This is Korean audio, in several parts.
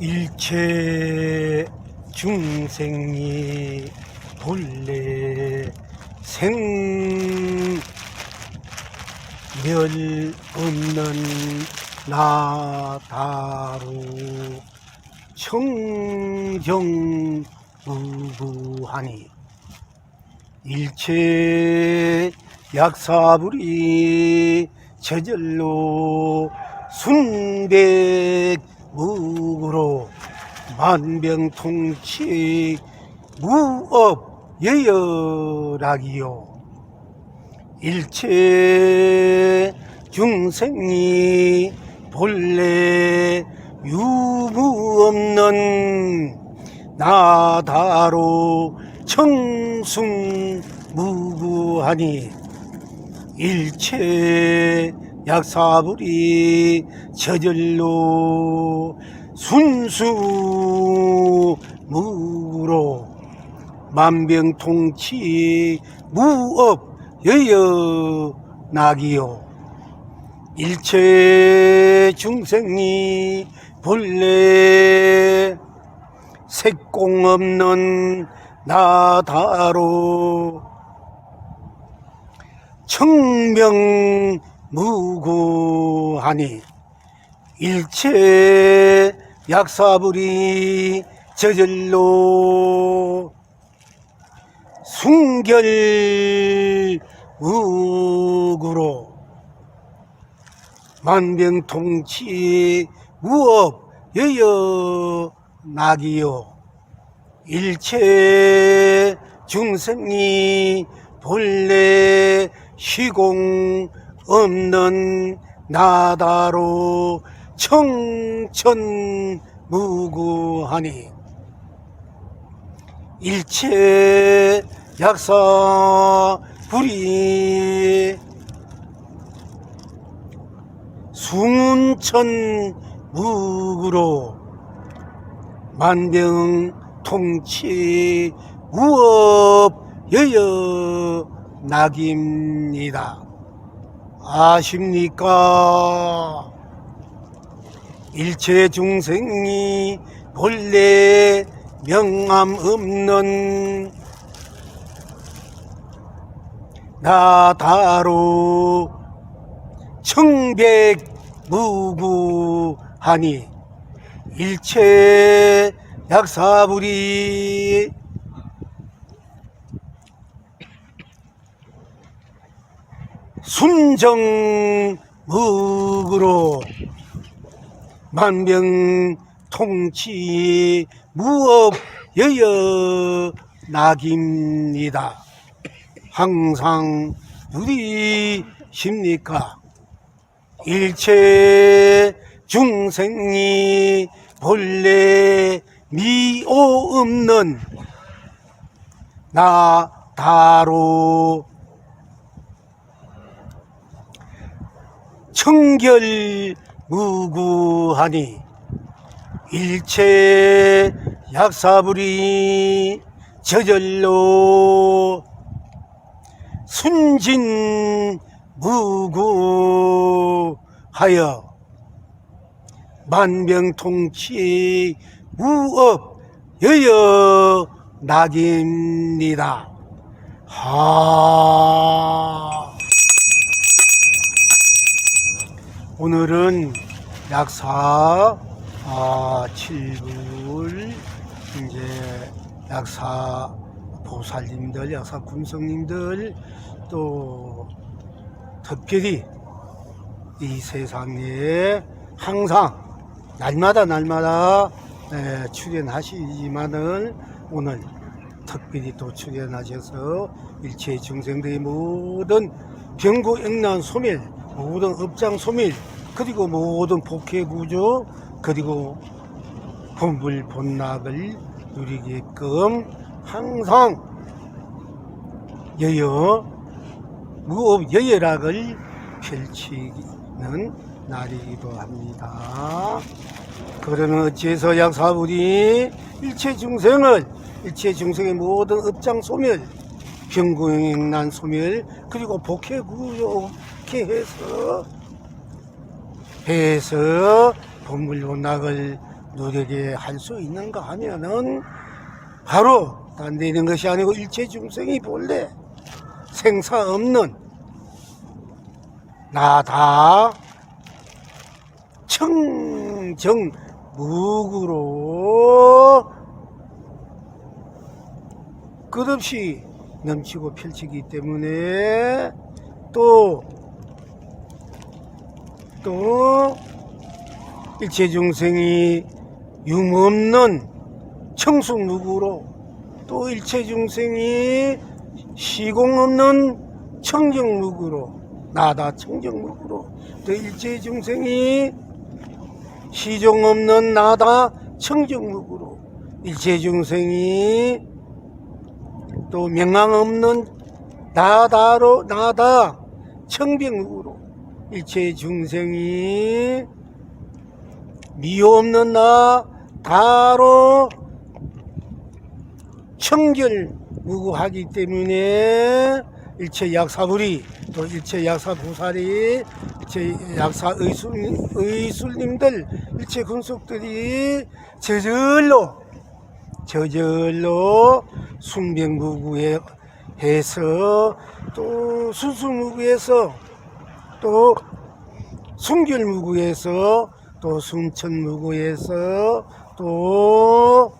일체 중생이 본래 생멸 없는 나다루 청정무구하니 일체 약사불이 저절로 순백 무구로 만병통치 무업 여열하기요. 일체 중생이 본래 유무 없는 나다로 청승 무구하니 일체 약사불이 저절로 순수 무로 만병통치 무업 여여나기요. 일체 중생이 본래 색공 없는 나다로 청명 무구하니 일체 약사불이 저절로 순결 무구로 만병통치 무업 여여 낙이요. 일체 중생이 본래 시공 없는 나다로 청천무구하니 일체 약사 불이 숭운천 무구로 만병 통치 무업 여여 낙입니다. 아십니까? 일체 중생이 본래 명암 없는 나다로 청백 무구하니 일체 약사불이 순정무구로 만병통치 무업 여여 낙입니다. 항상 누리십니까? 일체 중생이 본래 미오 없는 나다로 청결무구하니 일체 약사불이 저절로 순진무구하여 만병통치 무업 여여 낙입니다. 하. 오늘은 약사 아, 7불 이제 약사 보살님들, 약사 군성님들 또 특별히 이 세상에 항상 날마다 날마다 에, 출연하시지만은 오늘 특별히 또 출연하셔서 일체 중생들의 모든 병고액난 소멸, 모든 업장 소멸, 그리고 모든 복해 구조, 그리고 본불 본락을 누리게끔 항상 여여 무업 여여락을 펼치는 날이기도 합니다. 그러면 어찌해서 약사불이 일체 중생을 일체 중생의 모든 업장 소멸, 병고행난 소멸, 그리고 복해 구조 케 해서 해서 본물 본락을 누리게 할 수 있는가 하면은 바로 있는 것이 아니고 일체 중생이 본래 생사 없는 나다 청정 무구로 끝없이 넘치고 펼치기 때문에 또, 또, 일체 중생이 융없는 청수무구로 또 일체 중생이 시공 없는 청정무구로 나다 청정무구로 또 일체 중생이 시종 없는 나다 청정무구로 일체 중생이 또 명망 없는 나다로 나다 청병으로 일체 중생이 미호 없는 나 다로 청결 무구하기 때문에 일체 약사불이 또 일체 약사 보살이 일체 약사 의술, 의술님들 일체 군속들이 저절로 저절로 순병무구에 해서 또 수수무구에서 또 순결무구에서 또 순천무구에서 또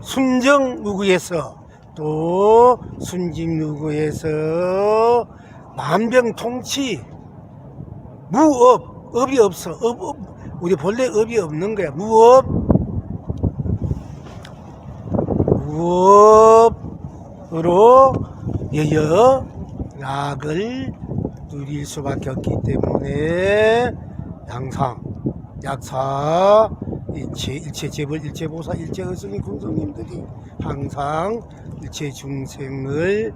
순정무구에서 또 순진무구에서 만병통치 무업 업이 없어. 업, 업 우리 본래 업이 없는 거야. 무업. 무업으로 여여 약을 누릴 수밖에 없기 때문에 항상 약사 일체 일체 재벌 일체 보사 일체 의성이 군성님들이 항상 일체 중생을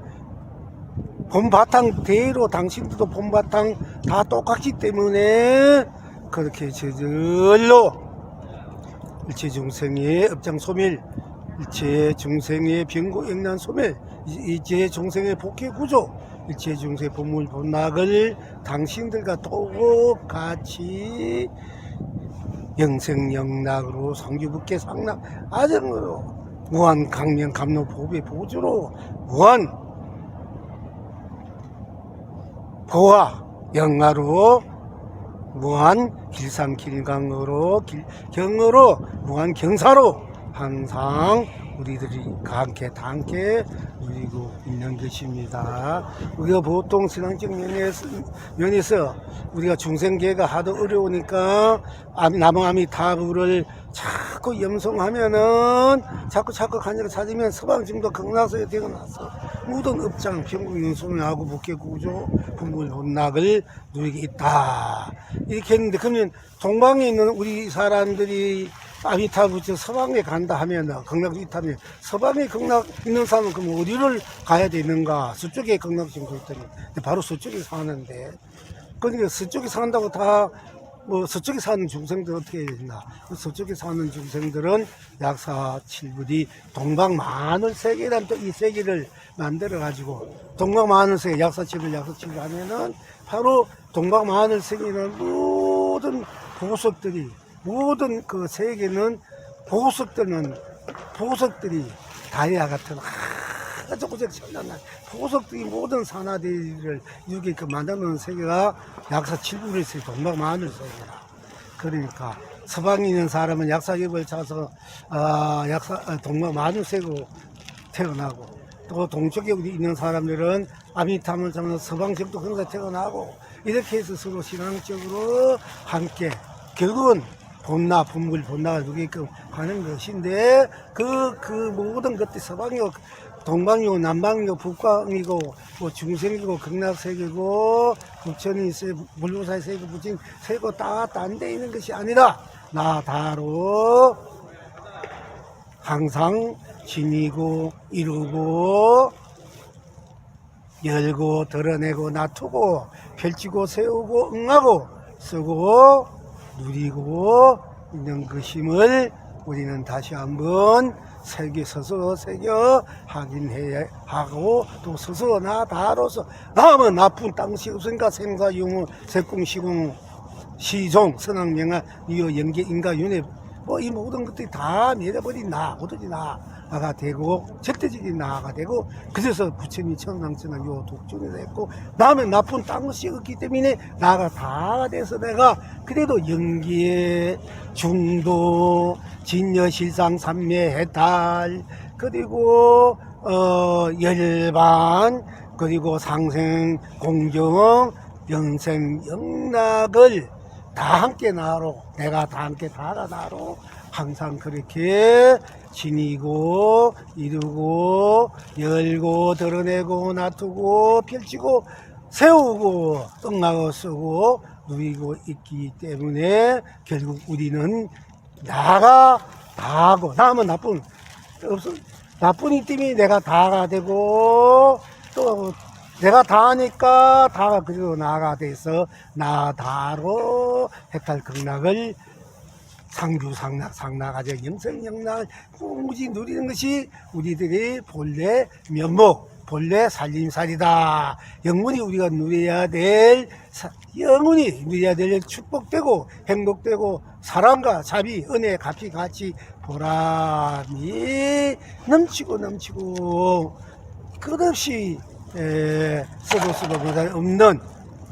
본바탕 대로 당신들도 본바탕 다 똑같기 때문에 그렇게 저절로 일체 중생의 업장 소멸 일체 중생의 병고 액난 소멸 이- 일체 중생의 복해 구조 일체 중생 본물 본락을 당신들과 똑같이 영생영락으로 성규북계 상락 아정으로 무한 강명 감로 보배 보조로 무한 보화 영화로 무한 길상길강으로 길, 경으로 무한 경사로 항상 우리들이 함께 다 함께 누리고 있는 것입니다. 우리가 보통 신앙적 면에서, 면에서 우리가 중생계가 하도 어려우니까 암- 남아미타불을 자꾸 염송하면은 자꾸 자꾸 간절히 찾으면 서방증도 극락소에 되어났어 모든 업장 평균 소멸하고 복개구조 분물 혼락을 누리게 있다 이렇게 했는데 그러면 동방에 있는 우리 사람들이 아미타부터 서방에 간다 하면 극락 이타면 서방에 극락 있는 사람은 그럼 어디를 가야 되는가? 서쪽에 극락신고 있더니. 근데 바로 서쪽에 사는데. 그러니까 서쪽에 산다고 다 뭐 서쪽에 사는 중생들 어떻게 해야 되나? 그 서쪽에 사는 중생들은 약사 칠불이 동방 마늘 세계란 또 이 세계를 만들어 가지고 동방 마늘 세계 약사 칠불 약사 칠불 하면은 바로 동방 마늘 세계는 모든 보석들이 모든 그 세계는 보석들은 보석들이 다이아 같은 아주 고작 천연한 보석들이 모든 산화대를 이렇게 그 만드는 세계가 약사 7분의 동방 마늘 세계라. 그러니까 서방에 있는 사람은 약사geb을 차서 아, 약사 아, 동방 마늘 세고 태어나고 또 동쪽에 있는 사람들은 아미탐을 잡는 서방적도 그런 태어나고 이렇게 해서 서로 신앙적으로 함께 결국은 본나 본물 본나가 누게끔 하는 것인데 그그 모든 것들이 서방이고 동방이고 남방이고 북방이고 뭐 중생이고 극락세계고 부처님 세 물무사의 세계 부처님 세고 다딴 데 있는 것이 아니라 나다로 항상 지니고 이루고 열고 드러내고 놔두고 펼치고 세우고 응하고 쓰고 누리고 있는 것임을 우리는 다시 한번 새겨 서서 새겨 확인해야 하고 또 서서 나 다로서 남은 나쁜 땅시 없으니까 생사 유무 색공 시공 시종 선왕명아 이어 연계 인가 윤회 뭐 이 모든 것들이 다 내려버린 나, 오로지 나 가 되고, 절대적인 나가 되고, 그래서 부처님이 청상천하 요 독존에서 했고, 다음에 나쁜 딴 것이 없기 때문에 나가 다 돼서 내가 그래도 연기에 중도, 진여실상 삼매 해탈, 그리고, 어, 열반, 그리고 상생, 공정, 영생, 영락을 다 함께 나로, 내가 다 함께 다가 나로 항상 그렇게 지니고, 이루고, 열고, 드러내고, 놔두고, 펼치고, 세우고, 떡나고 쓰고, 누리고 있기 때문에 결국 우리는 나가 다하고, 나면 나쁜, 없어, 나쁜 이 때문에 내가 다가 되고, 또 내가 다하니까 다가 그리고 나가 돼서 나 다로 해탈 극락을 상주 상락 상락아적 영성 영락 무지 누리는 것이 우리들의 본래 면목 본래 살림살이다. 영원히 우리가 누려야 될 사- 영원히 누려야 될 축복되고 행복되고 사랑과 자비 은혜 값이 같이 보람이 넘치고 넘치고 끝없이 에, 써도 써도 보다 없는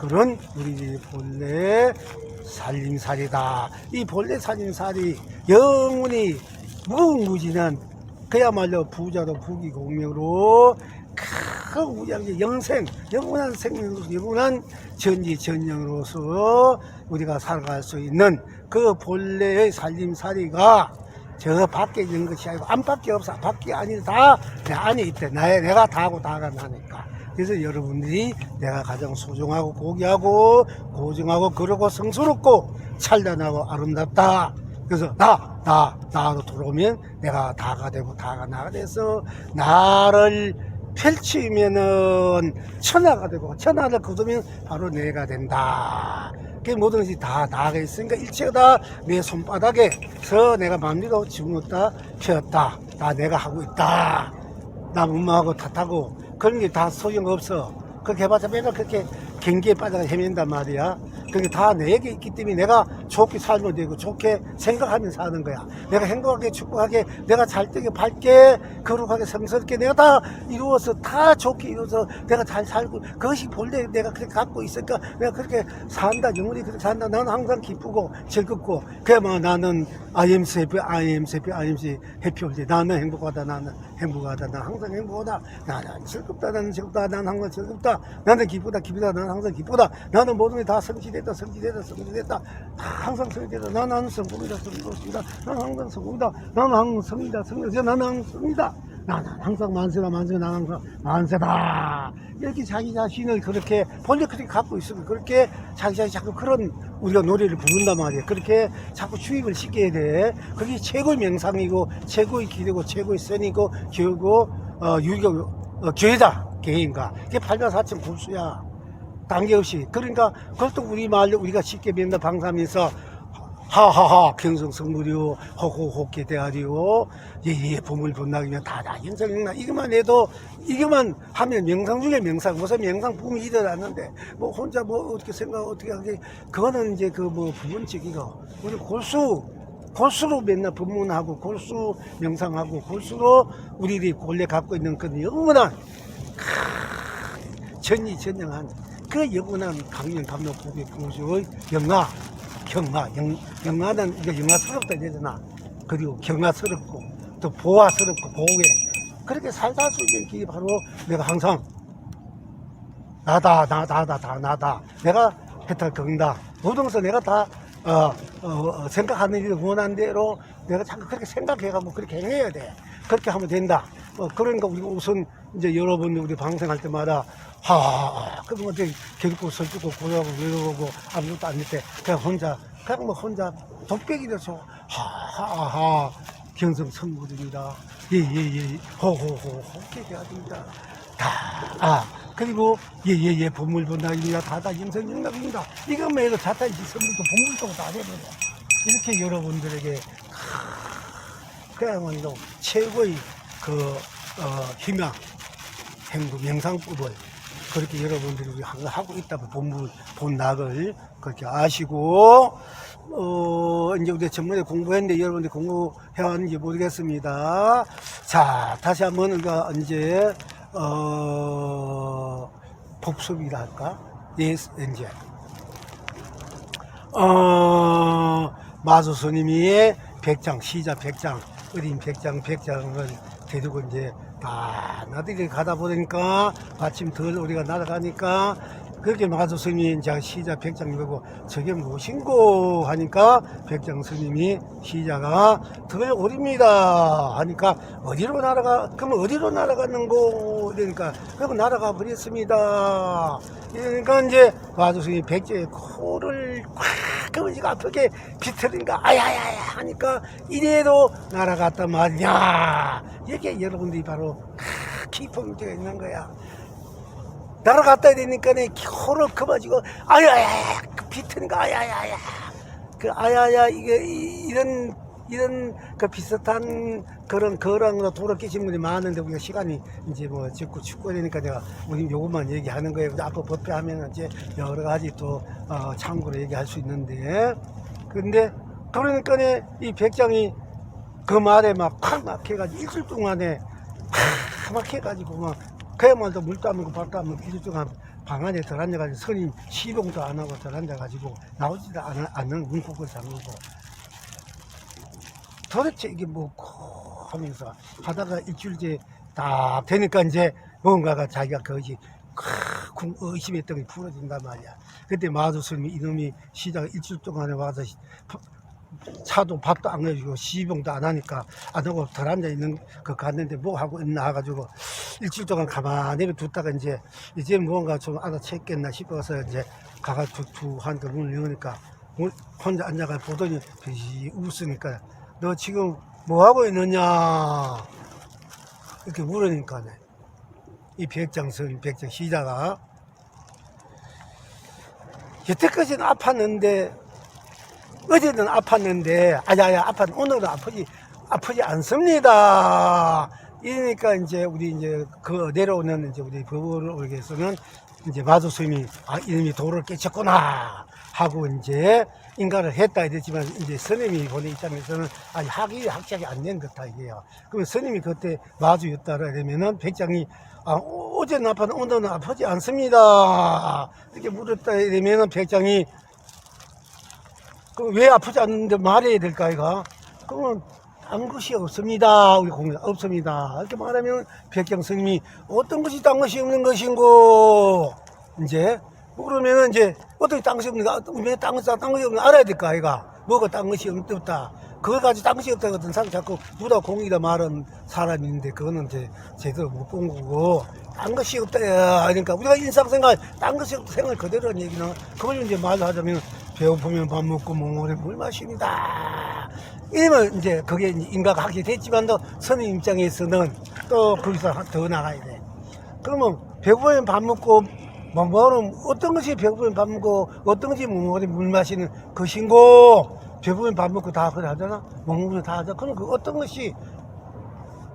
그런 우리 본래 살림살이다. 이 본래 살림살이 영원히 무궁무진한 그야말로 부자도 부귀공명으로 큰 우리의 영생, 영원한 생명으로서 영원한 전지 전영으로서 우리가 살아갈 수 있는 그 본래의 살림살이가 저 밖에 있는 것이 아니고 안밖에 없어. 밖에 아니 다. 내 안에 있대. 나의 내가 다하고 다가 나니까 그래서 여러분들이 내가 가장 소중하고 고귀하고 고정하고 그러고 성스럽고 찬란하고 아름답다 그래서 나, 나, 나로 돌아오면 내가 다가 되고 다가 나가 돼서 나를 펼치면은 천하가 되고 천하를 거두면 바로 내가 된다. 그 모든 것이 다 나가 있으니까 일체가 다 내 손바닥에서 내가 마음대로 집어넣었다 펴었다. 다 내가 하고 있다. 나 엄마하고 탓하고 그런 게 다 소용없어. 그렇게 해봤자 맨날 그렇게 경기에 빠져가 헤맨단 말이야. 그게 다 내게 있기 때문에 내가 좋게 살면 되고 좋게 생각하면 사는 거야. 내가 행복하게 축복하게 내가 잘 되게 밝게 거룩하게 성스럽게 내가 다 이루어서 다 좋게 이루어서 내가 잘 살고 그것이 본래 내가 그렇게 갖고 있으니까 내가 그렇게 산다. 영원히 그렇게 산다. 나는 항상 기쁘고 즐겁고 그야만 나는 I am happy I am happy I am happy 올때 나는 행복하다. 나는 행복하다. 나는 항상 행복하다. 나는 즐겁다. 나는 즐겁다. 나는 항상 즐겁다. 나는 기쁘다. 기쁘다. 나는 항상 기쁘다. 나는 모든 게 다 성취 됐다 성취됐다 성취됐다. 다 항상 성취됐다. 나는 항상 성공이다 성공이다. 나는 항상 성공이다. 나는 항상 성이다 성이다. 나는 항상 성이다. 나는 항상 만세다 만세다. 나는 항상 만세다. 이렇게 자기 자신을 그렇게 그렇게 갖고 있으면 그렇게 자기 자신 자꾸 그런 우리가 노래를 부른단 말이에요. 그렇게 자꾸 주입을 시켜야 돼. 그게 최고의 명상이고 최고의 기대고 최고의 선이고 교고 어, 유교 어, 교회다. 개인가 그게 8사천 굴수야 단계 없이. 그러니까 그것도 우리 말 우리가 쉽게 맨날 방송하면서. 하하하 경성 성무료 호호호께 대하리요. 예예 보물 본락이면 다다 영성영락 이것만 해도 이것만 하면 명상 중에 명상. 무슨 명상 붐이 일어났는데 뭐 혼자 뭐 어떻게 생각 어떻게 하게. 그거는 이제 그 뭐 부분적이고. 우리 골수 골수로 맨날 법문하고 골수 명상하고 골수로 우리들이 본래 갖고 있는 그 영원한 전이전능한 그 영원한 강연 감독 고객 공주의 영화 경화 영, 영화는 이거 영화스럽다 되잖아. 그리고 경화스럽고 또 보화스럽고 보호해. 그렇게 살다 수 있는 게 바로 내가 항상 나다 나다 나다 나다. 내가 해탈 모든 것을 내가 다 어, 어, 어, 생각하는 일 원하는 대로 내가 자꾸 그렇게 생각해가지고 그렇게 행해야 돼. 그렇게 하면 된다. 어, 그러니까 우리가 우선 이제 여러분들 우리 방송할 때마다 하 어떻게 결코 설주고 고요하고 외로우고 아무것도 안 될 때 그냥 혼자 그냥 뭐 혼자 독백이 돼서 하하하 경성 성부들이다 예예예 호호호 이렇게 해야 됩니다 다, 아, 그리고, 예, 예, 예, 보물 본다입니다. 다다 인성영락입니다. 이것만 해도 자탄시 선물도 보물도 다 되버려. 이렇게 여러분들에게, 크, 그야말로 최고의 그, 어, 희망, 행복, 명상법을 그렇게 여러분들이 우리 하고 있다고 본부 본낙을 그렇게 아시고 어 이제 우리 전문에 공부했는데 여러분들 공부해왔는지 모르겠습니다. 자 다시 한번 우리가 이제 어 복습이라 할까? 예 이제 어, 마수 스님이 백장, 시자 백장, 어린 백장, 백장을 데리고 이제 다 나들이 가다 보니까 마침 덜 우리가 날아가니까 그렇게 마수 스님이 이제 시자 백장 보고 저게 무엇인고 하니까 백장 스님이 시자가 덜 오립니다. 하니까 어디로 날아가 그러면 어디로 날아갔는고 이러니까. 그러면 날아가 버렸습니다. 그러니까 이제 마수 스님이 백제의 코를 콱 그러니까 아프게 비틀으니까 아야야야 하니까 이래도 날아갔단 말이야 이게 여러분들이 바로 키포인트가 있는 거야 날아갔다 되니까 내 코를 그어지고 아야야야 그 비트니까 아야야야 그 아야야 이게 이- 이런 이런 그 비슷한 그런 거랑으로 돌아 계신 분이 많은데 우리가 시간이 이제 뭐 짓고 축구 되니까 내가 우리 요것만 얘기하는 거예요. 앞으로 법회하면 이제 여러 가지 또 어, 참고로 얘기할 수 있는데. 근데 그러니까 이 백장이 그 말에 막팍 막혀가지고 일주일 동안에 팍 막혀가지고 막 그야말로 물도 안 먹고 밥도 안 먹고 동안 방 안에 들어앉아가지고 선임 시동도 안 하고 들어앉아가지고 나오지도 않- 않는 문콕을 잠그고 도대체 이게 뭐고 하면서 하다가 일주일째 다 되니까 이제 뭔가가 자기가 그것이 쿵 의심했던 게 풀어진단 말이야. 그때 마주스님이 이놈이 시장 일주일 동안에 와서 차도 밥도 안 해주고 시병도 안 하니까 안 하고 덜 앉아 있는 거 갔는데 뭐 하고 있나 해가지고 일주일 동안 가만히 두다가 이제 이제 뭔가 좀 알아챘겠나 싶어서 이제 가가지고 두한테 문을 여니까 문- 혼자 앉아가 보더니 웃으니까 너 지금 뭐 하고 있느냐? 이렇게 물으니까 이 백장선 백장 시자가. 여태까지는 아팠는데 어제는 아팠는데 아야야 아팠 오늘은 아프지 아프지 않습니다. 이러니까 이제 우리 이제 그 내려오는 이제 우리 법을 올게서는 이제 마주스님이 아 이놈이 도를 깨쳤구나 하고 이제 인가를 했다 이랬지만 이제 스님이 보는 입장에서는 아니 학이 학작이 안된 듯다 이게요. 그러면 스님이 그때 마주였다라 이러면은 백장이 아, 어- 어제는 아팠는데 오늘은 아프지 않습니다. 이렇게 물었다 이러면은 백장이 그럼 왜 아프지 않는데 말해야 될까, 이가? 그러면 딴 것이 없습니다. 우리 공유 없습니다. 이렇게 말하면 백경 스님이 어떤 것이 딴 것이 없는 것인고, 이제, 뭐 그러면은 이제 어떻게 딴 것이 없는가, 왜 딴 것이, 딴 것이 없는가 알아야 될까, 아이가? 뭐가 딴 것이 없다. 그걸 가지고 딴 것이 없다 거든 사람 자꾸 누다 공이다 말은 사람이 있는데 그거는 이제 제대로 못 본 거고 딴 것이 없다 야 그러니까 우리가 인상생활 딴 것이 없다 생활 그대로는 얘기는 그걸 이제 말하자면 배고프면 밥 먹고 몽골에 물 마십니다. 이러면 이제 그게 이제 인가가 하게 됐지만도 선임 입장에서는 또 거기서 더 나가야 돼. 그러면 배고프면 밥 먹고 몽골은 어떤 것이 배고프면 밥 먹고 어떤 것이 몽골에 물 마시는 것인고 배고프면 밥 먹고 다 그래 하잖아? 먹으면 다 하잖아 그럼 그 어떤 것이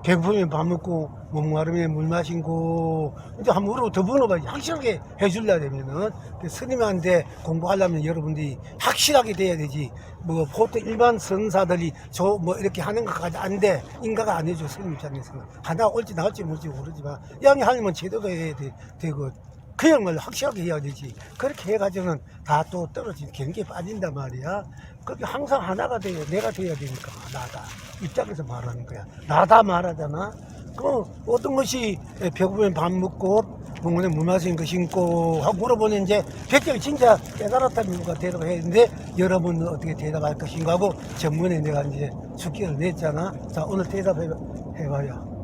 배고프면 밥 먹고 목마르면 물 마시고 이제 한번 물어보 더 물어봐야지 확실하게 해줄라 되면은 그 스님한테 공부하려면 여러분들이 확실하게 돼야 되지. 뭐 보통 일반 선사들이 저 뭐 이렇게 하는 것까지 안 돼. 인가가 안 해줘 스님 입장에서는 하나 올지 나올지 모를지 모르지만 양이 하려면 제대로 해야 돼, 되고 그냥을 확실하게 해야 되지. 그렇게 해가지고는 다 또 떨어진 경계에 빠진단 말이야 그게 항상 하나가 돼야 내가 돼야 되니까. 나다. 입장에서 말하는 거야. 나다 말하잖아. 그럼 어떤 것이 배고프면 밥 먹고 먹으면 물 마시는 것인고 하고 물어보는 이제 백정이 진짜 깨달았다는 이유가 대답을 했는데 여러분은 어떻게 대답할 것인가 하고 전문에 내가 이제 숙기를 냈잖아. 자 오늘 대답해봐요.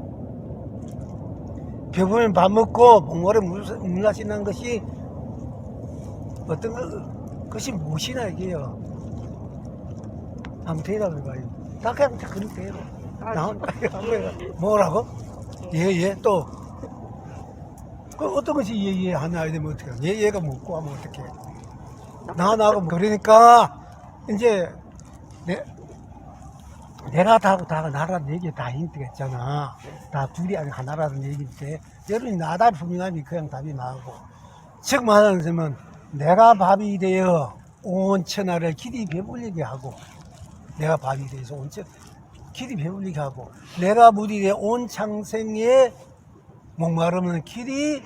배고프면 밥 먹고 목말에 물, 물 마시는 것이 어떤 것, 것이 무엇이나 이게요. 한번 대답해 봐요. 나 그냥 그런 대로. 나 한번 뭐라고? 예 예 또. 그 어떤 것이 예 예 하나 이러면 어떻게 예예가 묻고 하면 어떻게 나 나하고 그러니까 이제 내 내가 다하고 다가 나라는 얘기 다 힌트가 있잖아. 다 둘이 아니 하나라는 얘기인데 여러분이 나다 분명하니 그냥 답이 나오고 즉 말하자면 내가 밥이 되어 온 천하를 길이 배불리게 하고 내가 밥이 되어서 온 천, 길이 배불리게 하고 내가 물이 되어 온 창생에 목마르면 길이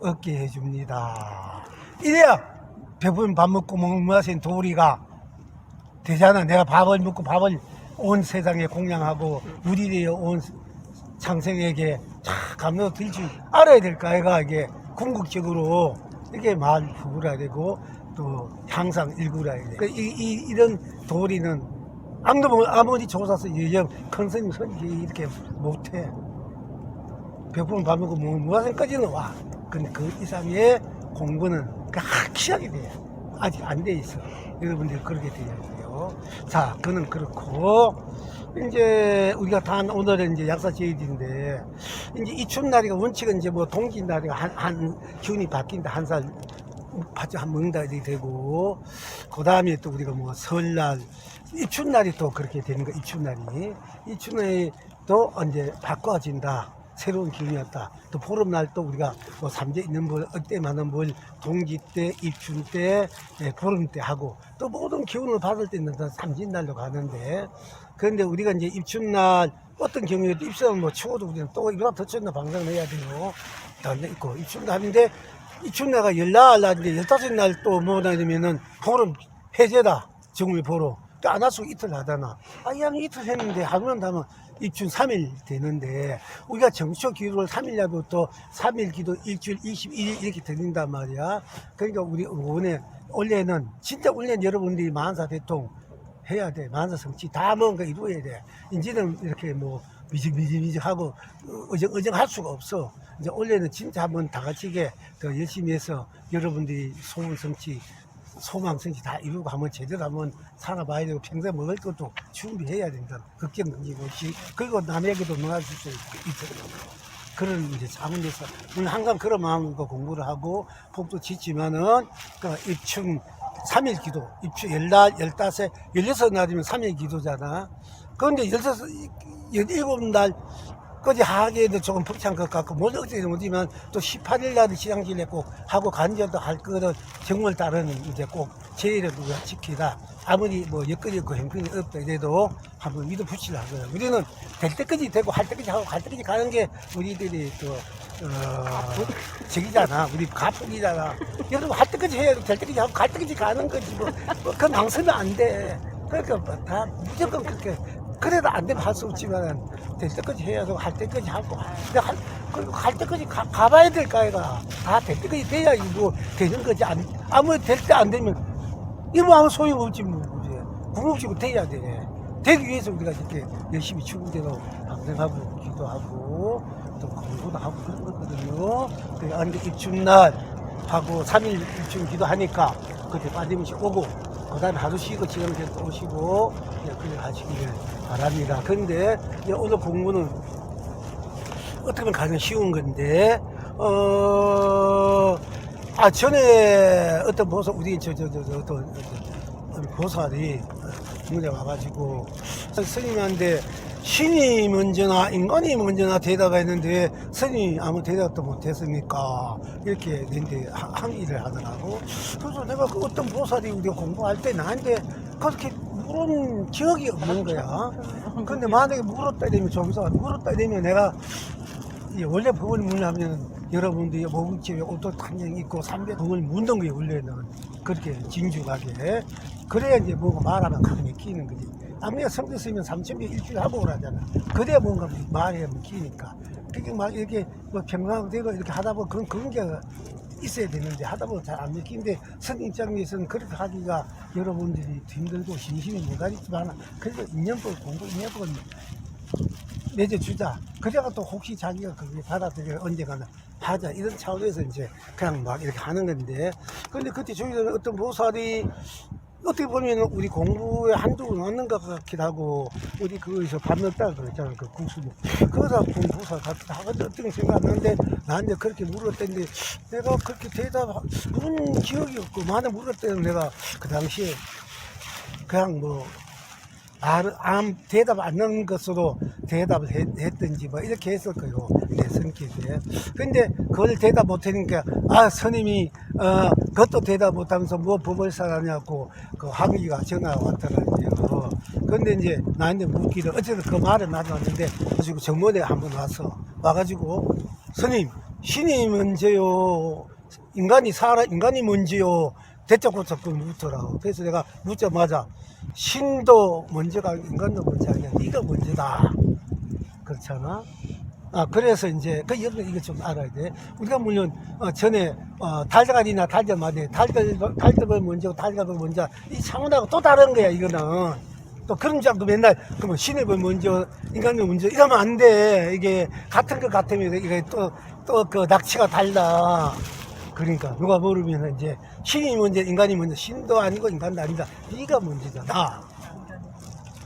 얻게 해줍니다. 이래야 배부른 밥 먹고 목마신 도리가 되잖아. 내가 밥을 먹고 밥을 온 세상에 공양하고 우리 되어 온 창생에게 다 감독 들줄 알아야 될까 아이가 이게 궁극적으로 이렇게 말 구부라야 되고 또 항상 일구라야 돼. 그 이, 이, 이런 도리는 아무도 뭐- 아무리 조사서 큰 스님 선지 이렇게 못해. 배부른 밥 먹고 뭐 무화생까지는 와. 근데 그 이상의 공부는 그 확실하게 돼. 아직 안 돼 있어. 여러분들 그렇게 돼요. 자, 그는 그렇고 이제 우리가 단 오늘은 이제 약사 제일인데 이제 이 춘 날이가 원칙은 이제 뭐 동짓날이가 한, 한 기운이 바뀐다 한 살 파주 한 먹는다이 되고 그 다음에 또 우리가 뭐 설날 입춘날이 또 그렇게 되는 거 입춘날이. 입춘날이 또 이제 바꿔진다. 새로운 기운이었다. 또 보름날 또 우리가 뭐 삼재 있는 뭘 어때만은 뭘 동지 때 입춘 때 예, 보름 때 하고 또 모든 기운을 받을 때는 다 삼진날로 가는데. 그런데 우리가 이제 입춘날 어떤 경우에도 입춘은 뭐 추워도 우리는 또 추운 날 방송을 해야 돼요. 더 있고 입춘날인데 입춘날가 열날 날인데 열다섯 날 또 뭐냐 되면은 보름 해제다 정을 보러 안할수 이틀 하잖아 아 이왕 이틀 했는데 하루는 다면 입춘 3일 되는데 우리가 정초 기도를 3일 날부터 3일 기도 일주일 21일 이렇게 드린단 말이야 그러니까 우리 원래 원래는 진짜 원래 여러분들이 만사 대통 해야 돼. 만사 성취 다 뭔가 이루어야 돼. 이제는 이렇게 뭐 미직미직미직하고 어정 어정할 수가 없어. 이제 원래는 진짜 한번 다 같이게 더 열심히 해서 여러분들이 소원 성취, 소망 성취 다 이루고 한번 제대로 한번 살아봐야 되고 평생 먹을 것도 준비해야 된다. 걱정 넘기고 그리고 남에게도 나아줄 수 있도록. 그런 이제 자문에서 물론 항상 그런 마음으로 공부를 하고 복도 짓지만은 그 입춘 3일 기도 입춘 열날 열다섯 열여섯 날이면 3일 기도잖아 그런데 열여섯 열 일곱 날까지 하기에도 조금 벅찬 것 같고 못 어찌도 못하지만 또 18일 날은 시장질에 꼭 하고 간절도 할 거는 정월 달은 이제 꼭 제의를 누가 지키다. 아무리 뭐 여건이 없고 형편이 없다 이래도 한번 믿어 붙이려 하거든 우리는 될 때까지 되고 할 때까지 하고 갈 때까지 가는 게 우리들이 또 어, 저기잖아. 우리 가풍이잖아. 여러분 할 때까지 해야 돼. 될 때까지 하고 갈 때까지 가는 거지 뭐, 뭐 그건 망설이면 안 돼. 그러니까 뭐다 무조건 그렇게 그래도 안 되면 할 수 없지만 될 때까지 해야 되고 할 때까지 하고. 근데 할, 그리고 갈 때까지 가, 가봐야 될 거 아이가. 다 될 때까지 돼야 이거 되는 거지. 안, 아무 될때 안 되면 이러면 아무 소용 없지 뭐 그지? 궁극적으로 돼야 돼. 되기 위해서 우리가 이렇게 열심히 추구대로 방생하고 기도하고 또 공부도 하고 그런 거거든요. 그 안데 입춘날 하고 3일 입춘 기도하니까 그때 빠짐없이 오고 그 다음에 하루 쉬고 지금 또 오시고 예, 그렇게 하시기를 바랍니다 그런데 오늘 공부는 어떻게 보면 가장 쉬운 건데, 어, 아, 전에 어떤 보사, 우리 저, 저, 저, 저, 어떤 보살이 문제 와가지고, 스님한테 신이 먼저나 인간이 먼저나 대답했는데 스님이 아무 대답도 못했으니까 이렇게 내한테 하- 항의를 하더라고. 그래서 내가 그 어떤 보살이 우리 공부할 때 나한테 그렇게 물은 기억이 없는 거야. 근데 만약에 물었다 이러면 저기서 물었다 이러면 내가 이 원래 법을 물하면 여러분들이 모국집에 옷도 탄정 있고 삼백 법을 묻는 거예요 원래는 그렇게 진중하게 그래야 이제 뭐가 말하면 가슴에 끼는 거지 아무리 성대 쓰면 삼천개 일주일 하고 오라잖아 그래야 뭔가 말에 끼니까 그게 막 이렇게 뭐 평상하고 되고 이렇게 하다 보면 그런 게 있어야 되는데 하다 보면 잘안 먹히는데 선 입장에서는 그렇게 하기가 여러분들이 힘들고 신심이 못하겠지만 그래도 인연법 공부 인연법은 맺어주자. 그래가 또 혹시 자기가 그게 받아들여 언젠가는 하자. 이런 차원에서 이제 그냥 막 이렇게 하는 건데. 근데 그때 저희는 어떤 보살이 어떻게 보면 우리 공부에 한쪽을 넣는 것 같기도 하고, 우리 그거에서 밥 먹다가 그랬잖아. 그 국수. 그러다 본 보살 같은 하거든 어떤 생각하는데 나한테 그렇게 물었던데 내가 그렇게 대답, 물은 기억이 없고, 많이 물었더니 내가 그 당시에 그냥 뭐 아, 암 대답 안 하는 것으로 대답을 했, 했든지 뭐 이렇게 했을 거요. 내 성격에. 근데 그걸 대답 못 하니까 아 스님이 어 그것도 대답 못 하면서 뭐 법을 사라냐고 그 항의가 전화가 왔더라고요. 근데 이제 나한테 묻기를 어쨌든 그 말은 나도 왔는데 가지고 정문에 한번 와서 와가지고 스님 신이 먼저요. 인간이 살아 인간이 뭔지요 대자고 자꾸 묻더라고 그래서 내가 묻자마자 신도 먼저가 인간도 먼저 아니야. 네가 먼저다. 그렇잖아? 아 그래서 이제 그 이거 이거 좀 알아야 돼. 우리가 물론 어, 전에 어, 달달이나 달달마대 달달 달달을 먼저 달달을 먼저 이 상훈하고 또 다른 거야 이거는. 또 그런 자도 맨날 그러면 신입을 뭐 먼저 인간을 먼저 이러면 안 돼. 이게 같은 것 같으면 이게 또 또 그 낙치가 달라 그러니까 누가 모르면 이제 신이 먼저 인간이 먼저 신도 아니고 인간도 아니다 네가 먼저잖아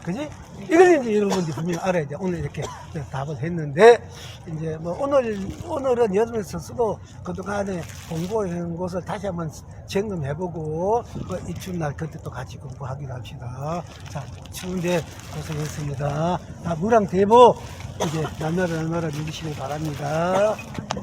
그지? 이걸 이제 여러분들이 분명히 알아야 돼. 오늘 이렇게 답을 했는데, 이제 뭐 오늘, 오늘은 여름에 스스로 그동안에 공부한 것을 다시 한번 점검해보고, 그 입춘날 그때 또 같이 공부하기로 합시다. 자, 추운데 고생했습니다. 자, 무랑 대보, 이제 날마다 날마다 누리시길 바랍니다.